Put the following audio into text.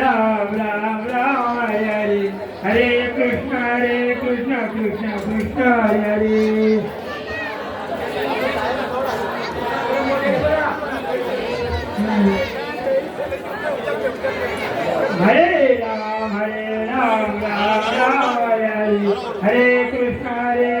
Ram, Ram Ram, Hare Hare. Krishna, Hare Krishna, Krishna Krishna, Hare Hare. Ram, Hare Hare Hare. Hare Krishna, Hare